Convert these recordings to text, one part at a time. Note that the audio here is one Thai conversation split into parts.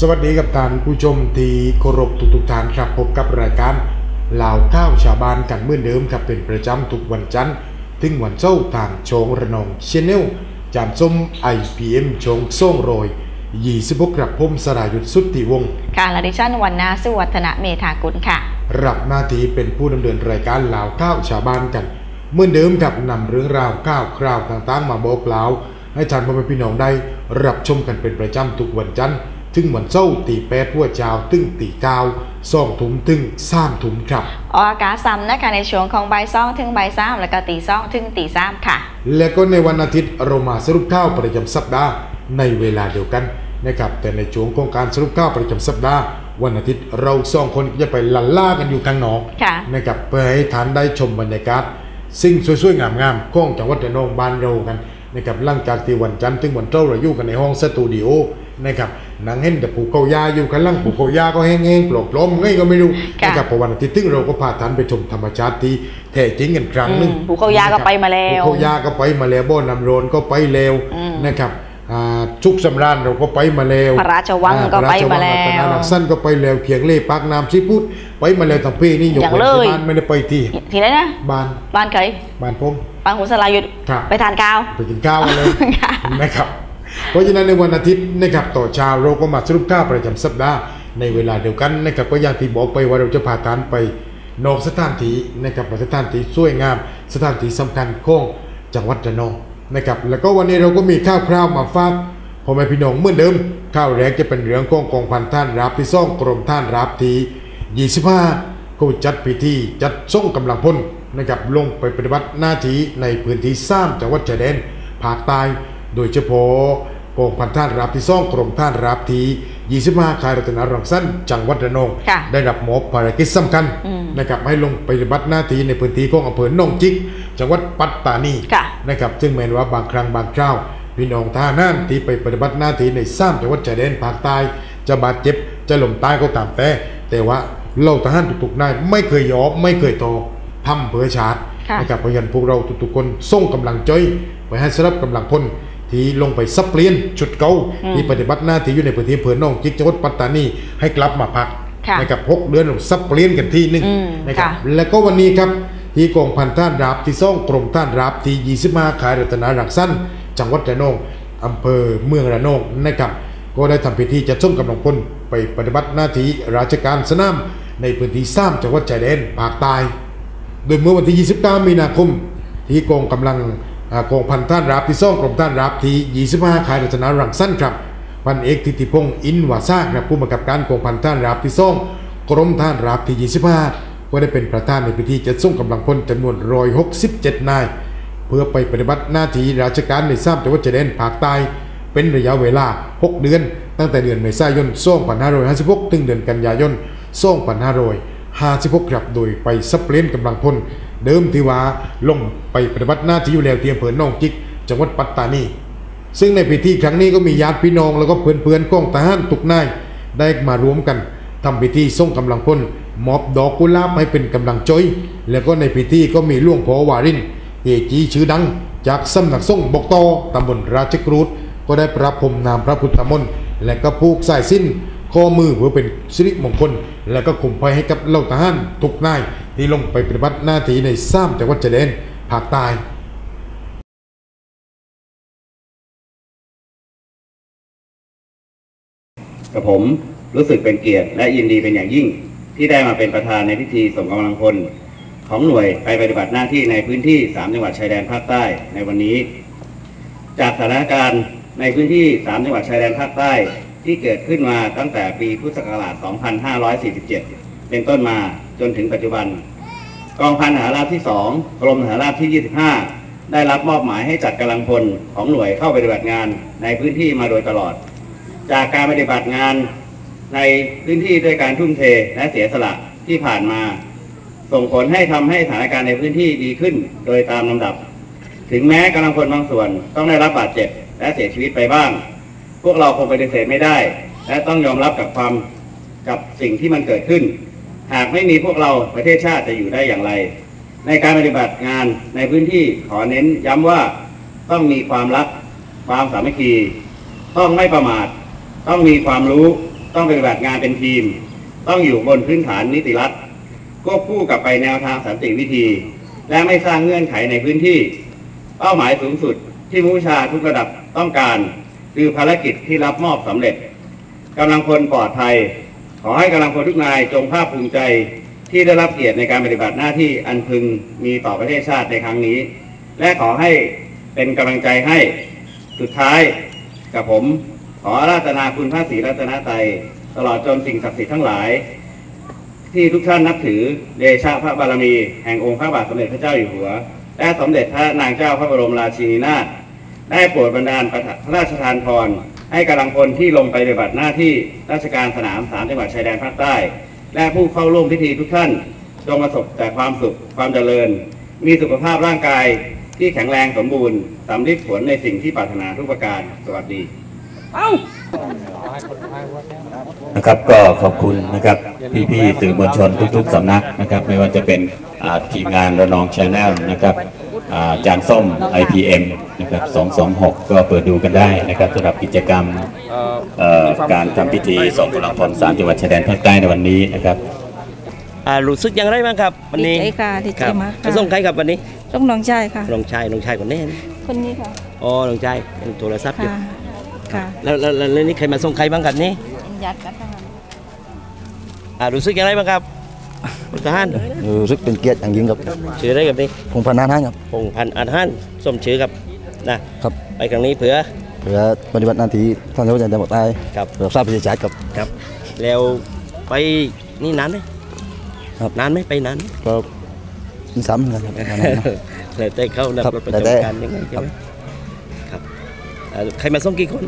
สวัสดีกับท่านผู้ชมที่เคารพทุกๆท่านครับพบกับรายการลาวข้าวชาวบ้านกันเหมื่อนเดิมครับเป็นประจำทุกวันจันทร์ถึงวันเสาร์ทางโชงระนองเชนเนลจานส้ม IPM โชงส่งโรย26กรับผมสรายุทธสุทธิวงศ์ค่ะและดิฉันวันนาสุวัฒนะเมธากุลค่ะ รับหน้าที่เป็นผู้ดำเนินรายการลาวข้าวชาวบ้านกันเหมื่อนเดิมกับนำเรื่องราวข้าวคราวต่างๆ มาบอกเล่าให้ท่านพ่อแม่พี่น้องได้รับชมกันเป็นประจำทุกวันจันทร์ ถึงวันเสาร์ตีแปดหัวเช้าถึงตีเก้าสองถุมถึงสามถุมครับออกอากาศซ้ำนะคะในช่วงของบ่ายสองถึงบ่ายสามแล้วก็ตีสองถึงตีสามค่ะ และก็ในวันอาทิตย์เรามาสรุปข่าวประจำสัปดาห์ในเวลาเดียวกันนะครับแต่ในช่วงของการสรุปข่าวประจำสัปดาห์วันอาทิตย์เราสองคนจะไปลันล่ากันอยู่ข้างนอกค่ะนะครับเพื่อให้ท่านได้ชมบรรยากาศสิ่งสวยๆงามๆของจังหวัดระนองบ้านเรากันนะครับหลังจากที่วันจันทร์ถึงวันเจ้าเราอยู่กันในห้องสตูดิโอ นะครับหนังเห็นแต่ผูกเขายาอยู่กันล่างผูกเขายาก็แห้งๆปลอกล้มไงก็ไม่รู้ค่ะนะครับพอวันอาทิตย์ถึงเราก็พาท่านไปชมธรรมชาติที่แท้จริงกันครั้งหนึ่งอืมภูเขายาก็ไปมาแล้วภูเขายาก็ไปมาแล้วบ่อน้ำโรนก็ไปแล้วอืมนะครับอ่าชุกสำราญเราก็ไปมาแล้วพระราชวังอ่ก็ไปพระรชมาแล้วรัตนาลักษณ์สั้นก็ไปแล้วเขียงเล่ปากน้ำซีพุทธไปมาแล้วทั้งปีนี่ยกอย่างเว้นเลยที่บ้านไม่ได้ไปที่ทีไหนนะบ้านบ้านเคยบ้านผมบางหุนสลายุดครับไปทานข้าวไปกินข้าวกันเลยค่ะนะครับ เพราะฉะนั้นในวันอาทิตย์นะครับต่อเช้าเราก็มาสรุปข่าวประจำสัปดาห์ในเวลาเดียวกันนะครับก็อย่างที่บอกไปว่าเราจะพาท่านไปนอกสถานที่นะครับสถานที่สวยงาม สถานที่สำคัญของจังหวัดระนองนะครับแล้วก็วันนี้เราก็มีข้าวคราวมาฝากพ่อแม่พี่น้องเหมือนเดิมข้าวแรกจะเป็นเรื่องของกองพันท่านรับที่ซ่องกรมท่านรับที่25ก็จัดพิธีจัดส่งกำลังพลนะครับลงไปปฏิบัติหน้าที่ในพื้นที่สามจังหวัดชายแดนภาคใต้โดยเฉพาะ กองพันท่านรับที่ซ่องกรมท่านรับที่25คายรัตนารังสั้นจังหวัดระนองค่ะได้รับมอบภารกิจสำคัญอืมนะครับให้ลงไปปฏิบัติหน้าที่ในพื้นที่ของอำเภอหนองจิก จังหวัดปัตตานีค่ะนะครับซึ่งแม้นว่าบางครั้งบางคราวพี่น้องทหารนั่นที่ไปปฏิบัติหน้าที่ในสามจังหวัดชายแดนภาคใต้จะบาดเจ็บจะหล่มตายก็ตามแต่ แต่ว่าเราทหารทุกๆนายไม่เคยยอมไม่เคยตอทำเพื่อชาติค่ะนะครับเพราะฉะนั้นพวกเราทุกๆคนส่งกำลังใจไปให้สำหรับกำลังพล ที่ลงไปซับเปลี่ยนจุดเก่าที่ปฏิบัติหน้าที่อยู่ในพื้นที่อำเภอหนองจิกจังหวัดปัตตานีให้กลับมาพักค่ะนะครับหกเดือนซับเปลี่ยนกันที่หนึ่งอืมนะครับค่ะแล้วก็วันนี้ครับที่กองพันท่านรับที่ซ่องกรมท่านรับที่ 25ขายรัตนารักสั้น จังหวัดระนองอำเภอเมืองระนองนะครับก็ได้ทำพิธีจัดส่งกำลังพลไปปฏิบัติหน้าที่ราชการสนามในพื้นที่สามจังหวัดชายแดนภาคใต้โดยเมื่อวันที่ 29 มีนาคม ที่กองกำลังอ่า กองพันท่านรับที่ซ่องกรมท่านรับที่25ขายรัตนารังสั้นครับพันเอกทิติพงศ์อินวาซากครับผู้กำกับการกองพันท่านรับที่ซ่องกรมท่านรับที่25ก็ได้เป็นประธานในพิธีจัดส่งกำลังพลจำนวน167นาย เพื่อไปปฏิบัติหน้าที่ราชการในสามจังหวัดชายแดนภาคใต้เป็นระยะเวลา 6 เดือน ตั้งแต่เดือนเมษายน2556ถึงเดือนกันยายน2556ครับโดยไปซับเปลี่ยนกำลังพล เดิมที่ว่าลงไปปฏิบัติหน้าที่อยู่แล้วที่อำเภอหนองจิก จังหวัดปัตตานี ซึ่งในพิธีครั้งนี้ก็มีญาติพี่น้องแล้วก็เพื่อนๆของทหารทุกนายได้มารวมกันทำพิธีส่งกำลังพลมอบดอกกุหลาบให้เป็นกำลังใจแล้วก็ในพิธีก็มีหลวงพอวารินเอจีชื่อดัง จากสำนักส่งบกตอตำบลราชกรูดก็ได้ประพรมนามพระพุทธมนต์และก็ผูกสายสิ้น ข้อมือเพื่อเป็นสิริมงคล และก็คุมภัยให้กับเหล่าทหารทุกนายที่ลงไปปฏิบัติหน้าที่ในสามจังหวัดชายแดนภาคใต้กับผมรู้สึกเป็นเกียรติและยินดีเป็นอย่างยิ่ง ที่ได้มาเป็นประธานในพิธีส่งกำลังพลของหน่วยไปปฏิบัติหน้าที่ในพื้นที่ 3 จังหวัดชายแดนภาคใต้ในวันนี้ จากสถานการณ์ในพื้นที่ 3 จังหวัดชายแดนภาคใต้ ที่เกิดขึ้นมาตั้งแต่ปีพุทธศักราช 2547 เป็นต้นมาจนถึงปัจจุบัน กองพันหาราบที่ 2 กรมหาราบที่ 25 ได้รับมอบหมายให้จัดกำลังพลของหน่วยเข้าปฏิบัติงานในพื้นที่มาโดยตลอด จากการปฏิบัติงานในพื้นที่ด้วยการทุ่มเทและเสียสละที่ผ่านมา ส่งผลให้ทำให้สถานการณ์ในพื้นที่ดีขึ้นโดยตามลำดับ ถึงแม้กำลังพลบางส่วนต้องได้รับบาดเจ็บและเสียชีวิตไปบ้าง พวกเราคงปฏิเสธไม่ได้ และต้องยอมรับกับความกับสิ่งที่มันเกิดขึ้น หากไม่มีพวกเราประเทศชาติจะอยู่ได้อย่างไร ในการปฏิบัติงานในพื้นที่ขอเน้นย้ำว่าต้องมีความรัก ความสามัคคี ต้องไม่ประมาท ต้องมีความรู้ ต้องปฏิบัติงานเป็นทีม ต้องอยู่บนพื้นฐานนิติรัฐควบคู่กับไปแนวทางสันติวิธี และไม่สร้างเงื่อนไขในพื้นที่ เป้าหมายสูงสุดที่ผู้ชาทุกระดับต้องการ คือภารกิจที่รับมอบสำเร็จกำลังพลปลอดภัย ขอให้กำลังพลทุกนายจงภาคภูมิใจที่ได้รับเกียรติในการปฏิบัติหน้าที่อันพึงมีต่อประเทศชาติในครั้งนี้ และขอให้เป็นกำลังใจให้สุดท้ายกับผม ขอราธนาคุณพระศรีรัตนตรัยตลอดจนสิ่งศักดิ์สิทธิ์ทั้งหลาย ที่ทุกท่านนับถือเดชะพระบารมี แห่งองค์พระบาทสมเด็จพระเจ้าอยู่หัว และสมเด็จพระนางเจ้าพระบรมราชินีนาถ ได้โปรดบันดาลพระราชทานพรให้กำลังพลที่ลงไปปฏิบัติหน้าที่ราชการสนามสามจังหวัดชายแดนภาคใต้ และผู้เข้าร่วมพิธีทุกท่านจงประสบแต่ความสุขความเจริญ มีสุขภาพร่างกายที่แข็งแรงสมบูรณ์สำลิดผลในสิ่งที่ปรารถนาทุกประการ สวัสดีนะครับก็ขอบคุณนะครับพี่ๆสื่อมวลชนทุกๆสำนักนะครับ ไม่ว่าจะเป็นอ่าทีมงานระนองชาแนลนะครับอ่า จานส้ม IPM นะครับ 226 ก็เปิดดูกันได้นะครับสำหรับกิจกรรมเอ่อการทำพิธีส่งกำลังพลสามจังหวัดชายแดนภาคใต้ในวันนี้นะครับอ่ารู้สึกอย่างไรบ้างครับ วันนี้ดีใจค่ะดีใจครับมากไปค่ะส่งใครครับวันนี้ต้องน้องชายค่ะน้องชายน้องชายคนนี้คนนี้ค่ะอ๋อน้องชายเป็นโทรศัพท์อยู่ค่ะค่ะแล้วแล้วแล้วแล้วนี่ใครมาส่งใครบ้างครับนี่ยัดกันทั้งนั้นอ่ารู้สึกอย่างไรบ้างครับพล ทหารรู้สึกเป็นเกียรติอย่างยิ่งครับชื่ออะไรกับนี่คงพนันให้ครับพงพันธ์อันฮันสมชื่อครับนะครับไปครั้งนี้เผื่อเพื่อปฏิบัติหน้าที่ท่านเจ้าจันทร์จังหวัดใต้ครับเพื่อทราบประชาชาติครับครับแล้วไปนี่นานไหมครับนานไหมไปนานไหมก็มีซ้ำนะครับประมาณนั้นนะแล้วแต่เขานับครับรถประแล้วแต่จำการยังไงใช่ไหมครับอ่าใครมาส่งกี่คน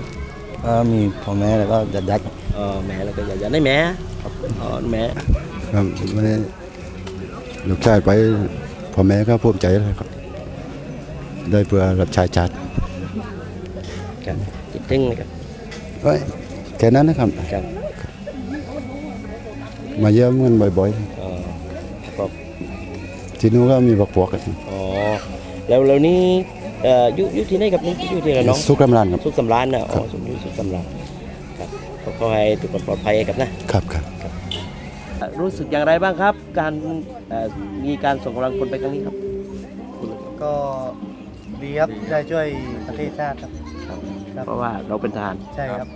ก็มีพ่อแม่แล้วก็ญาติญาติๆครับอ๋อแม่แล้วก็อย่าอย่าได้แม่อ๋อแม่ ครับวันนี้ลูกชายไปพ่อแม่ก็ภูมิใจเลยครับ ได้เพื่อรับใช้ชาติครับจิตตึงนะครับเอ้ยแค่นั้นนะครับครับมาเยี่ยมกันบ่อยอ๋อครับๆ ที่นู้นก็มีบักพวกกันอ๋อแล้วแล้วนี่เอ่ออยู่อยู่ที่ไหนครับนี่อยู่ที่ระนองสุขรำลานครับ สุขสำราญนะอ๋อสุขอยู่สุขสำราญครับก็ขอให้ทุกคนปลอดภัยครับนะครับครับ รู้สึกอย่างไรบ้างครับ การเอ่อมีการส่งกำลังคนไปครั้งนี้ครับ ก็ดีครับได้ช่วยประเทศชาติครับครับ เพราะว่าเราเป็นทหารใช่ครับ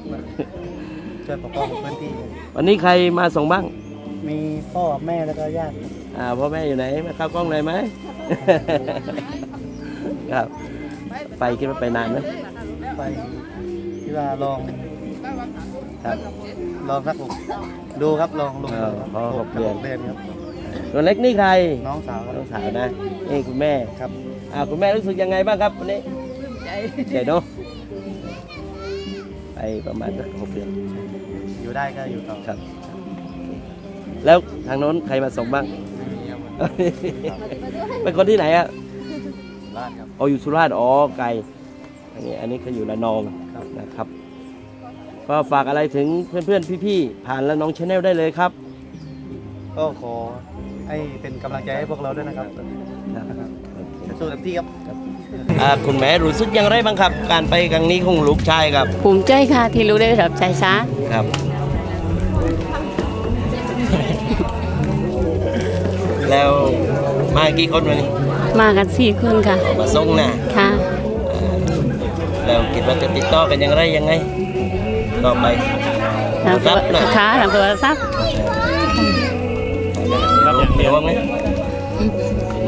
ช่วยปกป้องพื้นที่ วันนี้ใครมาส่งบ้าง มีพ่อแม่แล้วก็ญาติอ่าพ่อแม่อยู่ไหนมาเข้ากล้องหน่อยไหมครับ ไปคิดว่าไปนานไหมไปที่ว่าลองครับ ลองสักหกดูครับลองลงเออพอหกเดือนเดือนครับตัวเล็กนี่ใครน้องสาวครับ น้องสาวนะนี่คุณแม่ครับ อ่าคุณแม่รู้สึกยังไงบ้างครับวันนี้ใจใจเนาะไปประมาณสักหกเดือนอยู่ได้ก็อยู่ต่อครับ แล้วทางโน้นใครมาส่งบ้าง เป็นคนที่ไหนอะ บ้านครับอ๋ออยู่สุราษฎร์อ๋อไกลอันนี้อันนี้ก็อยู่ระนองนะครับ ก็ฝากอะไรถึงเพื่อนๆพี่ๆผ่านละน้องชาแนลได้เลยครับ ก็ขอให้เป็นกำลังใจให้พวกเราด้วยนะครับสู้เต็มที่ครับอ่าคุณแม่รู้สึกอย่างไรบ้างครับ การไปครั้งนี้ของลูกชายครับ ภูมิใจค่ะที่รู้ได้รับใจช้าครับแล้วมากี่คนวันนี้มากันสี่คนค่ะมาส่งนะค่ะแล้วคิดว่าจะติดต่อกันอย่างไรยังไง ต่อไปทางโทรรับนะค่ะทางโทรศัพท์เป็นห่วงไหม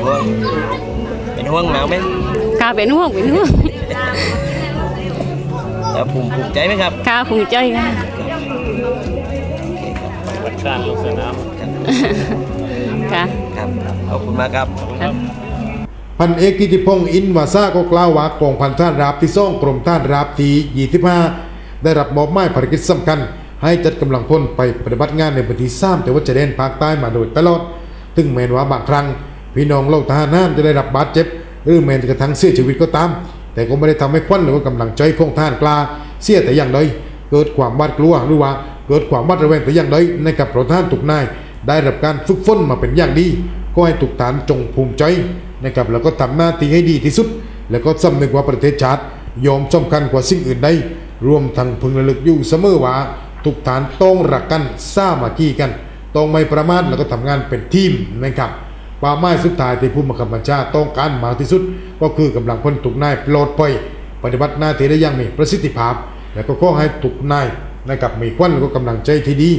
ห่วงเป็นห่วงหนาวไหมค่ะเป็นห่วงเป็นห่วงแล้วภูมิภูมิใจไหมครับค่ะภูมิใจค่ะค่ะครับขอบคุณมากครับพันเอกกิติพงศ์อินวาซาก็กล่าวว่ากองพันท่านราบที่ซ่องกรมท่านราบที่25 ได้รับมอบหมายภารกิจสำคัญ ให้จัดกำลังพลไปปฏิบัติงานในพื้นที่ซ้ำแต่ว่าจะเด่นภาคใต้มาโดยตลอดถึงแม้ว่าบางครั้ง พี่น้องเล่าทหารนั้นจะได้รับบาดเจ็บ หรือแม้กระทั่งเสียชีวิตก็ตาม แต่ก็ไม่ได้ทำให้ควันหรือว่ากำลังใจของทหารกล้าเสียแต่อย่างใดเกิดความหวาดกลัวหรือว่าเกิดความหวาดระแวงแต่อย่างใดในกับพระทหารทุกนาย ได้รับการฝึกฝนมาเป็นอย่างดีก็ให้ทุกฐานจงภูมิใจนะครับแล้วก็ทำหน้าที่ให้ดีที่สุด แล้วก็สำนึกว่าประเทศชาติยอมสำคัญกว่าสิ่งอื่นใด รวมทั้งพึงระลึกอยู่เสมอว่าทุกฐานต้องรักกันสามัคคีกันต้องไม่ประมาทแล้วก็ทำงานเป็นทีมนะครับป้าหมายสุดท้ายที่ผู้บังคับบัญชาต้องการมากที่สุด ก็คือกำลังพลทุกนายปลอดภัยปฏิบัติหน้าที่ได้อย่างมีประสิทธิภาพ และก็ขอให้ทุกนายนะครับมีขวัญและก็กำลังใจที่ดี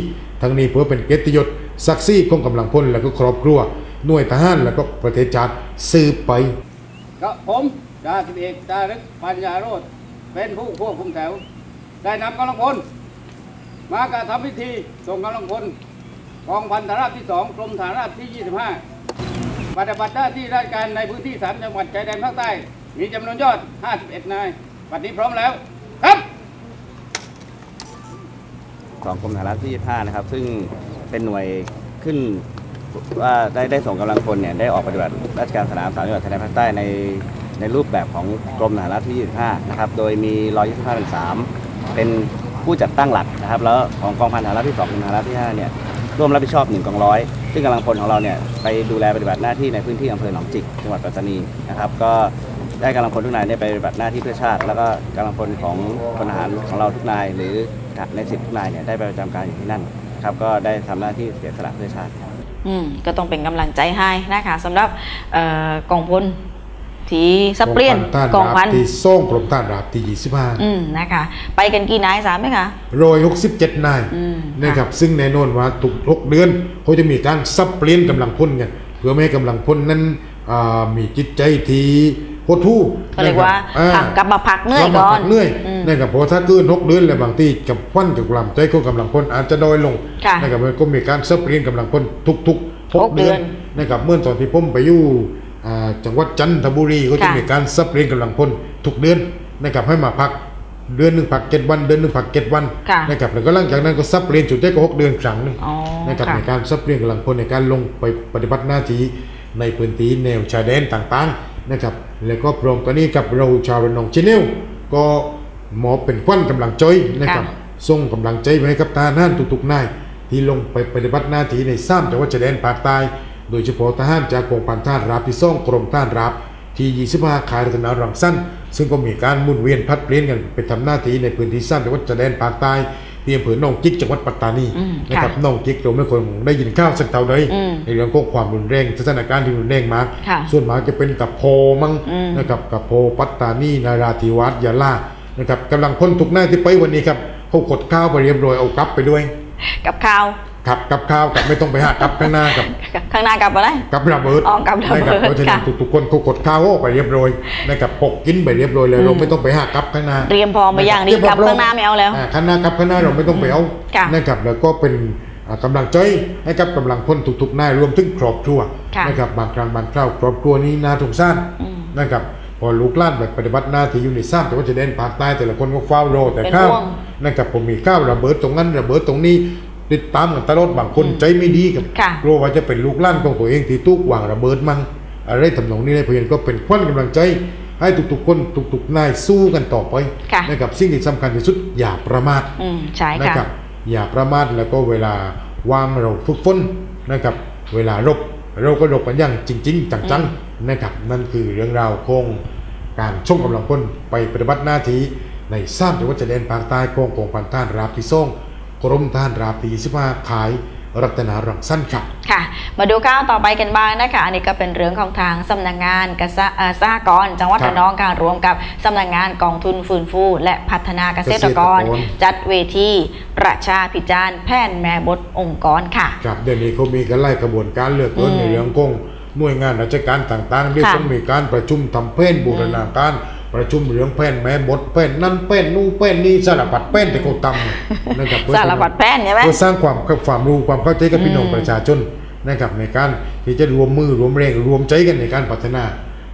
ทั้งนี้เพื่อเป็นเกียรติยศศักดิ์ศรีของกำลังพลและก็ครอบครัวหน่วยทหารและก็ประเทศชาติสืบไปก็ผมจ่าสิบเอกจารึกปัญญาโรธ เป็นผู้ควบคุมแถว ได้นำกำลังพลมากระทำพิธีส่งกำลังพลกองพันฐาราบที่2กรมฐานราบที่ 25 ปฏิบัติหน้าที่ราชการในพื้นที่ 3 จังหวัดชายแดนภาคใต้ มีจำนวนยอด 51 นายปัจจุบันนี้พร้อมแล้วครับของกรมฐานราบที่ 25 นะครับ ซึ่งเป็นหน่วยขึ้นว่าได้ได้ส่งกำลังพลเนี่ยได้ออกปฏิบัติราชการสนามสามจังหวัดชายแดนภาคใต้ใน ในรูปแบบของกรมฐานราบที่ 25 นะครับ โดยมี 125เป็น3เป็นผู้จัดตั้งหลักนะครับ แล้วของกองพันฐานราบที่2กรมฐานราบที่ 5 เนี่ย ร่วมรับผิดชอบ1กองร้อย ซึ่งกำลังพลของเราเนี่ยไปดูแลปฏิบัติหน้าที่ในพื้นที่อำเภอหนองจิก จังหวัดปัตตานีนะครับ ก็ได้กำลังพลทุกนายได้ไปปฏิบัติหน้าที่เพื่อชาติ แล้วก็กำลังพลของพลทหารของเราทุกนาย หรือในสิบทุกนายเนี่ยได้ไปประจำการอยู่ที่นั่นครับ ก็ได้ทำหน้าที่เสียสละเพื่อชาติอืมก็ต้องเป็นกำลังใจให้นะคะสำหรับออกองพล ที่สับเปลี่ยนกกอองงพัพันนที่ส่งกรมฐานราบที่อืมนะคะ ไปกันกี่นายสามไหมคะ25โรย67 นายอืมนะครับ ซึ่งแน่นอนว่าทุกหกเดือนเขาจะมีการสับเปลี่ยนกำลังพลกันเพื่อไม่ให้กำลังพลนั้นอ่ามีจิตใจที่โคตรทู่ก็เรียกว่าอ่พักกลับ มาพักเหนื่อยกลับมาก่อพันกเหนื่อยอืมนะครับเพราะถ้าเกินหกเดือนแล้วบางทีกับควันกับกำลังใจของกำลังพลอาจจะน้อยลงค่ะนะครับมันก็มีการสับเปลี่ยนกำลังพลทุกๆหหกกเดือนเดือนนะครับเมื่อตอนที่ผมไปอยู่อ่า จังหวัดจันทบุรีก็จะค่ะมีการสับเปลี่ยนกำลังพลทุกเดือนนะครับให้มาพักเดือนหนึ่งพักเจ็ดวันเดือนหนึ่งพักเจ็ดวันค่ะนะครับแล้วก็หลังจากนั้นก็สับเปลี่ยนจุดได้ก็หกเดือนครั้งหนึงอ๋อนะครับค่ะในการสับเปลี่ยนกำลังพลในการลงไปปฏิบัติหน้าที่ในพื้นที่แนวชายแดนต่างๆนะครับแล้วก็พร้อมกันนี้กับเราชาวระนองชแนลก็มอบเป็นขวัญกำลังใจนะครับส่งกำลังใจไปให้กับทหารทุกๆนายที่ลงไปปฏิบัติหน้าที่ในสามจังหวัดชายแดนภาคใต้ โดยเฉพาะทหารจากกองพันทหารราบที่ส่งกรมทหารราบที่25ขายรัตนารังสั้นซึ่งก็มีการหมุนเวียนพัดเปลี่ยนกันไปทำหน้าที่ในพื้นที่สามจังหวัดชายแดนภาคใต้ที่อำเภอหนองจิกจังหวัดปัตตานีอืมนะครับค่ะน้องกิ๊กเราไม่ควรได้ยินข้าวสักเท่าใดอืมในเรื่องของความรุนแรงสถานการณ์ที่รุนแรงมากค่ะส่วนมากจะเป็นกับโพมั้งอืมนะครับกับโพปัตตานีนาราธิวาสยะลานะครับกำลังพ้นทุกหน้าที่ไปวันนี้ครับเขากดข้าวไปเรียบร้อยเอากลับไปด้วย กับข้าว ครับกับข้าวกับไม่ต้องไปหากับข้างหน้ากับข้างหน้ากับอะไรกับระเบิดอ๋อกับระเบิดนะครับเพราะฉะนั้นค่ะทุกๆคนเขากดข้าวไปเรียบร้อยนะครับปกกินไปเรียบร้อยเลยเราไม่ต้องไปหากับข้างหน้าเตรียมพร้อมไปอย่างดีเตรียมกับพร้อข้างหน้าไม่เอาแล้วอ่ข้างหน้ากับข้างหน้าเราไม่ต้องไปเอาค่ะนะครับแล้วก็เป็นอ่ากำลังใจให้กับกำลังพลทุกๆนายรวมถึงครอบครัวค่ะนะครับบางครั้งบางคราวครอบครัวนี้น่าสงสารอืมนะครับพอลูกหล้านแบบปฏิบัติหน้าที่อยู่ในซ้ำแต่ว่าจะเด่นภาคใต้แต่ละคนก็เฝ้ารอแต่เป็นข้าวห่วงนะครับผมมีข้าวระเบิดตรงนั้นระเบิดตรงนี้ ติดตามกันตลอดบางคนใจไม่ดีกับค่ะกลัวว่าจะเป็นลูกหล้านของตัวเองที่ตุกวางระเบิดมั่งอะไรทำนองนี้เลยเพราะฉะนั้นก็เป็นขวัญกำลังใจ ให้ทุกๆคนทุกๆนายสู้กันต่อไปค่ะนะครับสิ่งที่สำคัญที่สุดอย่าประมาทอืมใช่นะค่ะครับอย่าประมาทแล้วก็เวลาวางเราฝึกฝนนะครับ เวลารบเราก็รบกันอย่างจริง ๆ จังๆนะครับนั่นคือเรื่องราวของการช่งกำลังพลไปปฏิบัติหน้าที่ในสามจังหวัดชายแดนภาคใต้ของกองพันท่านราบที่ส่ง กรมทหารราบที่25ขายรัตนารังสั้นครับค่ะ มาดูข่าวต่อไปกันบ้างนะคะ อันนี้ก็เป็นเรื่องของทางสำนักงานกษะเอ่อสหกรณ์จังหวัดครับระนองการรวมกับสำนักงานกองทุนฟื้นฟู และพัฒนาเกษตรกรเกษตรกรจัดเวทีประชาพิจารณ์แผนแม่บทองค์กรค่ะครับเดี๋ยวนี้เขามีกันไล่กระบวนการเลือกเอินอืมในเรื่องของหน่วยงานราชการต่างๆด้วยค่ะต้องมีการประชุมทำแผนบูรณาการ ประชุมเรื่องแผนแม่บทแผนนั่นแผนนู่นแผนนี่สารพัดแผนที่เขาทำนะครับเพื่อสารพัดแผนใช่ไหมเพื่อสร้างความความรู้ความเข้าใจกับพี่น้องอืมประชาชนนะครับในการที่จะรวมมือรวมแรงรวมใจกันในการพัฒนา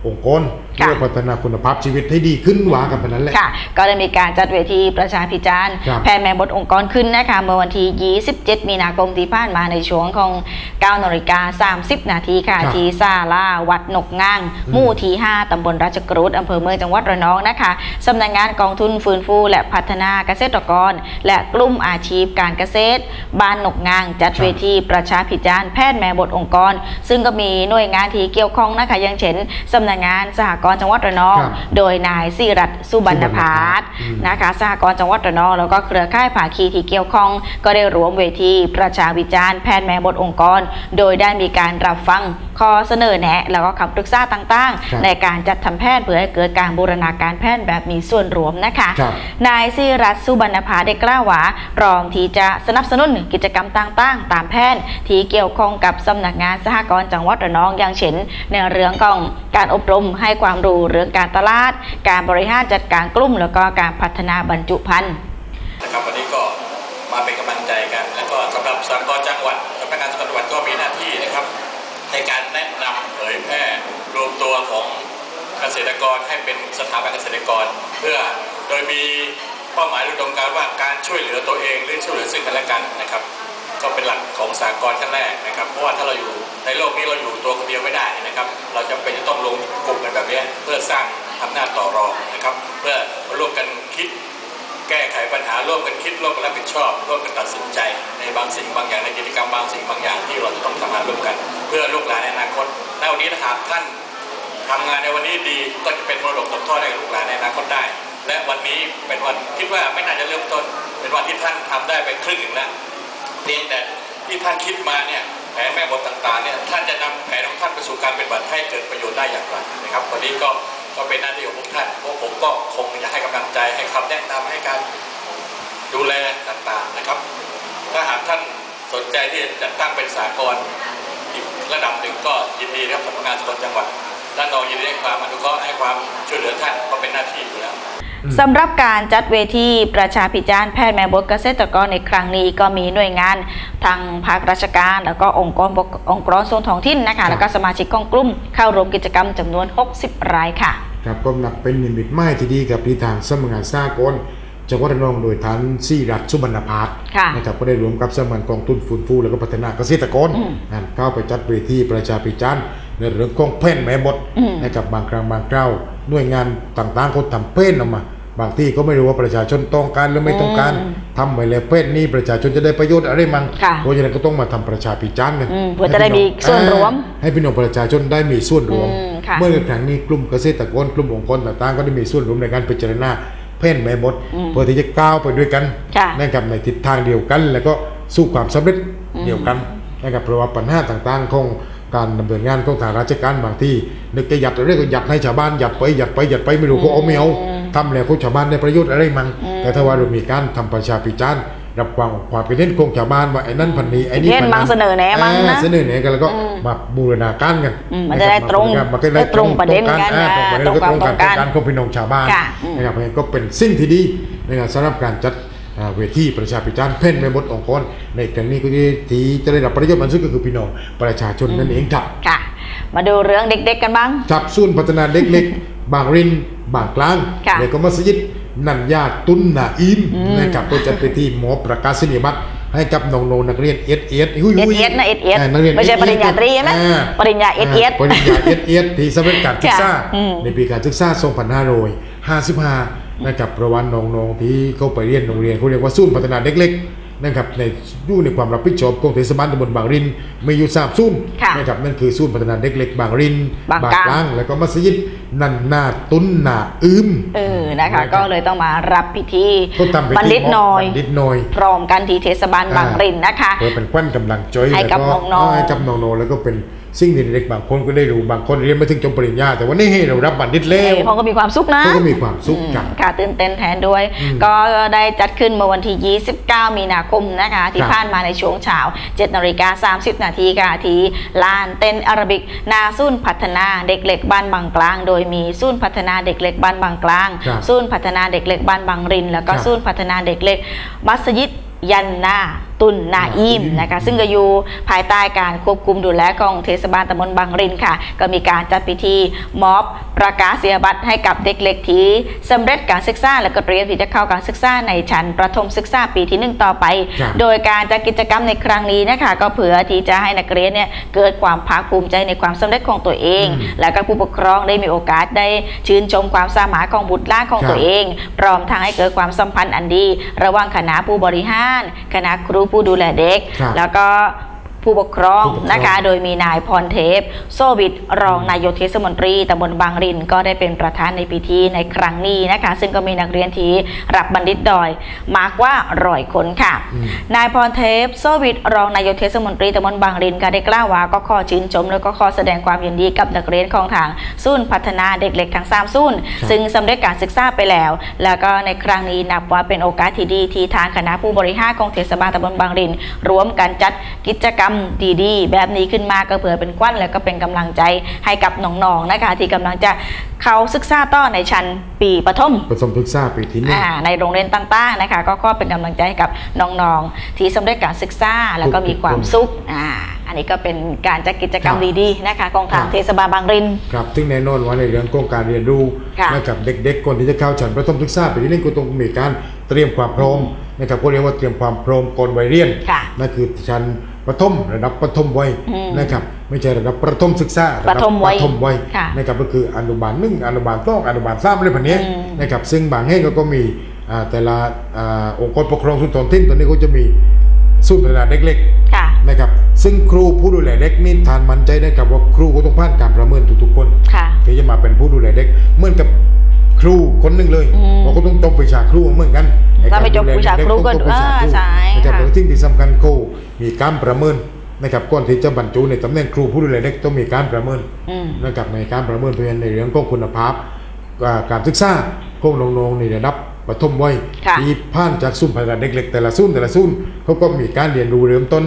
องค์กรค่ะเพื่อพัฒนาคุณภาพชีวิตให้ดีขึ้นว่ากันไปนั้นแหละค่ะ ก็ได้มีการจัดเวทีประชาพิจารณ์ครับแผนแม่บทองค์กรขึ้นนะคะเมื่อวันที่ 27 มีนาคมที่ผ่านมาในช่วงของ9นาฬิกา30 นาทีค่ะครับที่ศาลาวัดหนกง่าง หมู่ที่ 5 ตำบลราชกรูดอำเภอเมืองจังหวัดระนองนะคะสำนักงานกองทุนฟื้นฟูและพัฒนาเกษตรกร และกลุ่มอาชีพการเกษตร บ้านหนกง่าง จัดครับเวทีประชาพิจารณ์แพทย์แม่บทองค์กร ซึ่งก็มีหน่วยงานที่เกี่ยวข้องนะคะอย่างเช่นสำนักงานสหกรณ์จังหวัดระนองครับโดยนายสิรัตน์สุบรรณพาสอืมนะคะสหกรณ์จังหวัดระนอง แล้วก็เครือข่ายภาคีที่เกี่ยวข้อง ก็ได้รวมเวทีประชาวิจารณ์แพทย์แม่บทองค์กร โดยได้มีการรับฟังข้อเสนอแนะ แล้วก็คำปรึกษาต่างครับๆในการจัดทำแพทย์เพื่อให้เกิดการบูรณาการแพทย์แบบมีส่วนรวมนะคะครับนายสิรัตน์สุบรรณภาได้กล่าวว่าพร้อมที่จะสนับสนุนกิจกรรมต่างๆ ตามแผนที่เกี่ยวข้องกับสำนักงานสหกรณ์จังหวัดระนองอย่างเช่นในเรื่องของการอบรมให้ความรู้เรื่องการตลาด การบริหารจัดการกลุ่ม แล้วก็การพัฒนาบรรจุภัณฑ์นะครับวันนี้ก็มาเป็นกำลังใจกัน แล้วก็สำหรับสากลจังหวัดสำนักงานสากลจังหวัดก็มีหน้าที่นะครับ ในการแนะนำเผยแพร่รวมตัวของเกษตรกรให้เป็นสถาบันเกษตรกร เพื่อโดยมีเป้าหมายอุดมการว่าการช่วยเหลือตัวเองหรือช่วยเหลือซึ่งกันและกันนะครับ ก็เป็นหลักของสากลขั้นแรกนะครับ เพราะว่าถ้าเราอยู่ในโลกนี้เราอยู่ตัวคนเดียวไม่ได้นะครับ เราจะเป็นจะต้องลงกลุ่มกันแบบนี้เพื่อสร้างอำนาจต่อรองนะครับ เพื่อร่วมกันคิด แก้ไขปัญหาร่วมกันคิดร่วมกันรับผิดชอบร่วมกันตัดสินใจ ในบางสิ่งบางอย่างในกิจกรรมบางสิ่งบางอย่างที่เราจะต้องทำงานร่วมกัน เพื่อลูกหลานในอนาคตและวันนี้ถ้าหากท่านทำงานในวันนี้ดีก็จะเป็นมรดกตกทอดให้กับลูกหลานในอนาคตได้ และวันนี้เป็นวันคิดว่าไม่น่าจะเริ่มต้น เป็นวันที่ท่านทำได้ไปครึ่งหนึ่งแล้ว เพียงแต่ที่ท่านคิดมาเนี่ยแผนแม่บทต่างๆเนี่ยท่านจะนำแผนของท่านไปสู่การเป็นบัติให้เกิดประโยชน์ได้อย่างไรนะครับวันนี้ก็ก็เป็นหน้าที่ของพวกท่านพวกผมก็คงอยากให้กำลังใจให้คำแนะนำให้การดูแลต่างๆนะครับ ถ้าหากท่านสนใจที่จะตั้งเป็นสากลอีกระดับหนึ่งก็ยินดีนะครับสำนักงานสกลจังหวัดด้านนองยินดีให้ความอนุเคราะห์ให้ความช่วยเหลือท่านก็เป็นหน้าที่อยู่แล้ว สำหรับการจัดเวทีประชาพิจารณ์แพทย์แม่บทเกษตรกรในครั้งนี้ก็มีหน่วยงานทางภาคราชการ แล้วก็องค์กรปกองค์กรส่วนท้องถิ่นนะคะแล้วก็สมาชิกของกลุ่มเข้าร่วมกิจกรรมจำนวน 60 รายค่ะครับก็นับเป็นนิมิตหมายที่ดีกับที่ทางสำนักงานสากลจังหวัดระนองโดยฐานซี่รัฐสุบรรณพาสค่ะนะครับก็ได้รวมกับสำนักงานกองทุนฟื้นฟูและก็พัฒนาเกษตรกรอืมนั่นเข้าไปจัดเวทีประชาพิจารณ์ในเรื่องของเพ่นแม่บดอืมนะครับบางครั้งบางคราว หน่วยงานต่างๆเขาทำเพ่นออกมา บางที่ก็ไม่รู้ว่าประชาชนต้องการหรือไม่ต้องการทำไปแล้วเพ่นนี่ประชาชนจะได้ประโยชน์อะไรมั่งค่ะเพราะฉะนั้นก็ต้องมาทำประชาพิจารณ์กันอืมเพื่อจะได้มีส่วนรวมอ่าให้พี่น้องประชาชนได้มีส่วนรวม อืมค่ะ เมื่อครั้งนี้กลุ่มเกษตรกรกลุ่มองค์กรต่างๆ ก็ได้มีส่วนร่วมในการพิจารณาเพ่นแม่บดอืมเพื่อที่จะก้าวไปด้วยกันค่ะนะครับในทิศทางเดียวกัน แล้วก็สู้ความสำเร็จอืมเดียวกันนะครับเพราะว่าปัญหาต่างๆของ การดำเนินงานของทางราชการบางที่นึกจะหยัดเรื่องก็หยัดให้ชาวบ้านหยัดไปหยัดไปหยัดไปไม่รู้เขาเอาไม่เอาทำแล้วเขาชาวบ้านได้ประโยชน์อะไรมั่งแต่ถ้าว่าเรามีการทำประชาพิจารณ์รับฟังความเป็นเห็นของชาวบ้านว่าไอ้นั่นพันนี้ไอ้นี่เห็นพันบางนั้นเสนอแนะมั้งนะอ่าเสนอแนะกันแล้วก็อืมมาบูรณาการกันอืมมันจะได้ตรงมันก็ได้ตรงประเด็นกันอ่าตรงประเด็นแล้วก็ตรงกันตรงกันการของพี่น้องชาวบ้านค่ะอืมนะครับเพราะฉะนั้นก็เป็นสิ่งที่ดีนะครับสำหรับการจัดอ่า เวทีประชาพิจารณ์เพ่นในบทองค์กรในครั้งนี้ก็ที่ที่จะได้รับประโยชน์มันซึ่งก็คือพี่น้องประชาชนนั่นเองครับค่ะ มาดูเรื่องเด็กๆกันบ้างจับศูนย์พัฒนาเด็กเล็กบางรินบางกลางค่ะแล้วก็มัสยิดนันยาตุนนาอิมอืมนะครับก็จัดไปที่หมอประกาศนียบัตรให้กับน้องๆนักเรียนเอสเอสหุ้ยเอ็ดหุ้ยเอ็ดนะเอ็ดเอ็ดานักเรียนไม่ใช่ SES ปริญญาตรีนะอ่าปริญญาเอ็ดเอ็ดปริญญาเอสเอสที่สำเร็จการศึกษาค่ะอืมในปีการศึกษา2555 นะครับประวันน้องๆที่เข้าไปเรียนโรงเรียนเขาเรียกว่าศูนย์พัฒนาเด็กเล็กนะครับในอยู่ในความรับผิดชอบของเทศบาลตำบลบางรินมีอยู่สามศูนย์ค่ะนะครับนั่นคือศูนย์พัฒนาเด็กเล็กบางรินบางกลางกลางแล้วก็มัสยิดนันนาตุนนาอึมเออนะคะ ก็เลยต้องมารับพิธีก็ทำไปบัณฑิตน้อยบัณฑิตน้อยพร้อมกันที่เทศบาลบางรินนะคะเพื่อเป็นขวัญกำลังใจให้กับแล้วน้องๆให้กับน้องๆแล้วก็เป็น สิ่งที่เด็กบางคนก็ได้รู้บางคนเรียนไม่ถึงจบปริญญา แต่วันนี้ให้เรารับบัณฑิตแล้วเขาก็มีความสุขนะเขาก็มีความสุขกันค่ะตื่นเต้นแทนด้วยอืมก็ได้จัดขึ้นเมื่อวันที่ 29 มีนาคมนะคะ ที่ครับผ่านมาในช่วงเช้า7นาฬิกา30 นาทีค่ะที่ลานเต้นอาราบิกนาซุนพัฒนาเด็กเล็กบ้านบางกลาง โดยมีซุนพัฒนาเด็กเล็กบ้านบางกลางครับซุนพัฒนาเด็กเล็กบ้านบางริน แล้วก็ครับซุนพัฒนาเด็กเล็กมัสยิดยันนา ตุนนาอิมนะคะซึ่งก็อยู่ภายใต้การควบคุมดูแลของเทศบาลตำบลบางรินค่ะ ก็มีการจัดพิธีมอบประกาศเสียบัตรให้กับเด็กเล็กที่สำเร็จการศึกษา และก็เตรียมที่จะเข้าการศึกษาในชั้นประถมศึกษาปีที่หนึ่งต่อไปครับโดยการจัดกิจกรรมในครั้งนี้นะคะก็เผื่อที่จะให้นักเรียนเนี่ยเกิดความภาคภูมิใจในความสำเร็จของตัวเองอืมและก็ผู้ปกครองได้มีโอกาสได้ชื่นชมความสามารถของบุตรหลานของครับตัวเองพร้อมทั้งให้เกิดความสัมพันธ์อันดี ระหว่างคณะผู้บริหาร คณะครูผู้ดูแลเด็กครับแล้วก็ ผู้ปกครองผู้ปกครองนะคะ โดยมีนายพรเทพ โซวิทรองนายกเทศมนตรีตำบลบางรินก็ได้เป็นประธานในพิธีในครั้งนี้นะคะ ซึ่งก็มีนักเรียนที่รับบัณฑิตดอยมากกว่าร้อยคนค่ะ นายพรเทพ โซวิทรองนายกเทศมนตรีตำบลบางรินก็ได้กล่าวว่าก็ขอชื่นชม แล้วก็ขอแสดงความยินดีกับนักเรียนของทางศูนย์พัฒนาเด็กเล็กทั้งสามศูนย์ครับซึ่งสำเร็จการศึกษาไปแล้ว แล้วก็ในครั้งนี้นับว่าเป็นโอกาสที่ดีที่ทางคณะผู้บริหารของเทศบาลตำบลบางรินร่วมกันจัดกิจกรรมดีๆ แบบนี้ขึ้นมาก็เพื่อเป็นขวัญและก็เป็นกำลังใจให้กับน้องๆนะคะ ที่กำลังจะเข้าศึกษาต่อในชั้นปีประถมผสมศึกษาปีที่หนึ่งอ่าในโรงเรียนต่างๆนะคะ ก็ก็เป็นกำลังใจให้กับน้องๆ ที่สำเร็จการศึกษาแล้วก็มีความสุขอ่าอันนี้ก็เป็นการจัดกิจกรรมครับดีๆนะคะของทางครับเทศบาลบางรินครับซึ่งแน่นอนว่าในเรื่องของการเรียนรู้ค่ะนะครับเด็กๆคนที่จะเข้าชั้นประถมศึกษาปีที่หนึ่งก็ต้องมีการเตรียมความพร้อมนะครับก็เรียกว่าเตรียมความพร้อมก่อนวัยเรียนค่ะนั่นคือชั้น ประถมระดับประถมวัยอืมนะครับไม่ใช่ระดับประถมศึกษาประถมวัยระดับประถมวัยค่ะนะครับก็คืออนุบาลหนึ่งอนุบาลสองอนุบาลสามอะไรแบบนี้อืมนะครับซึ่งบางแห่งก็ก็มีอ่าแต่ละอ่าองค์กรปกครองส่วนท้องถิ่นตอนนี้ก็จะมีศูนย์พัฒนาเด็กเล็กค่ะนะครับซึ่งครูผู้ดูแลเด็กนี่ทานมั่นใจได้กับว่าครูก็ต้องผ่านการประเมินทุกๆคนค่ะที่จะมาเป็นผู้ดูแลเด็กเหมือนกับครูคนหนึ่งเลยอืมเราก็ต้องจบวิชาครูเหมือนกันถ้าไม่จบวิชาครูก็ต้องจบวิชาครูอ่าใช่นะครับค่ะแล้วสิ่งที่สำคัญครู มีการประเมินนะครับก่อนที่จะบรรจุในตำแหน่งครูผู้ดูแลเด็กต้องมีการประเมินอืมนะครับในการประเมินเพื่อนในเรื่องของคุณภาพอ่าการศึกษาของน้องๆในระดับปฐมวัยค่ะที่ผ่านจากศูนย์พัฒนาเด็กเล็กแต่ละศูนย์แต่ละศูนย์เขาก็มีการเรียนรู้เริ่มต้น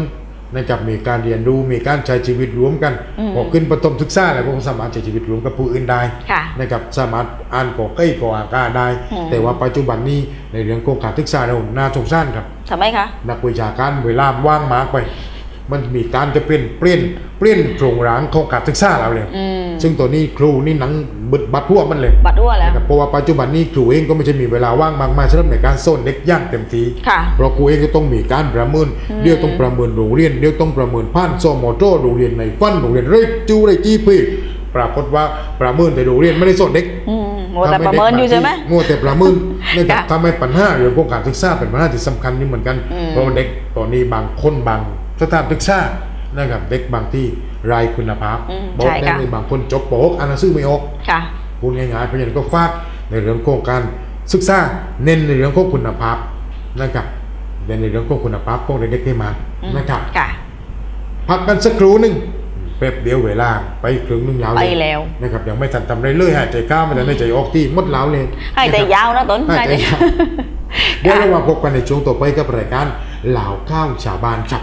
นะครับมีการเรียนรู้มีการใช้ชีวิตร่วมกันอืมพอขึ้นประถมศึกษาแล้วก็สามารถใช้ชีวิตร่วมกับผู้อื่นได้ค่ะนะครับสามารถอ่านกอใกล้กออากาได้อืมแต่ว่าปัจจุบันนี้ในเรื่องของการศึกษาเราน่าสงสารครับทำไมคะนักวิชาการเวลาว่างมากไป มันมีการจะเปลี่ยนเปลี่ยนเปลี่ยนโครงร้างของการศึกษาเราเลย อืม ซึ่งตัวนี้ครูนี่หนังบึดบัดทั่วมันเลยบัดอ้วแล้ว นะครับเพราะว่าปัจจุบันนี้ครูเองก็ไม่ใช่มีเวลาว่างมากมายสำหรับในการสอนเด็กอย่างเต็มที่ค่ะ เพราะครูเองก็ต้องมีการประเมินอืมเดี๋ยวต้องประเมินโรงเรียนเดี๋ยวต้องประเมินผ่านซอมอโต้โรงเรียนในฟันโรงเรียนเรจูไรจีพีปรากฏว่าประเมินแต่โรงเรียนไม่ได้สอนเด็ก อืมมัวแต่ประเมินอยู่ใช่ไหม มัวแต่ประเมินนะครับค่ะทำให้ปัญหาเรื่องของการศึกษาเป็นปัญหาที่สำคัญนี่เหมือนกัน อืม เพราะว่าเด็กตอนนี้บางคนบาง สถานศึกษานะครับเด็กบางที่ไร้คุณภาพอืมบอกใช่ได้ค่ะเลยบางคนจบป .6 อ่านหนังสือไม่ออกค่ะพูดง่ายๆเพราะฉะนั้นก็ฝากในเรื่องของการศึกษาเน้นในเรื่องของคุณภาพนะครับเน้นในเรื่องของคุณภาพของเด็กๆที่มาอืมนะครับค่ะพักกันสักครู่หนึ่งแป๊บเดียวเวลาไปครึ่งหนึงแล้วไปแล้วนะครับยังไม่ทันทำอะไรเลยหายใจเข้ามันจะในใจออกที่หมดแล้วเลยให้ใจยาวนะต้นหายให้ใจใจยาวเดี๋ยวเรามาพบกันในช่วงต่อไปกับรายการเหล่าข้าวชาวบ้านครับ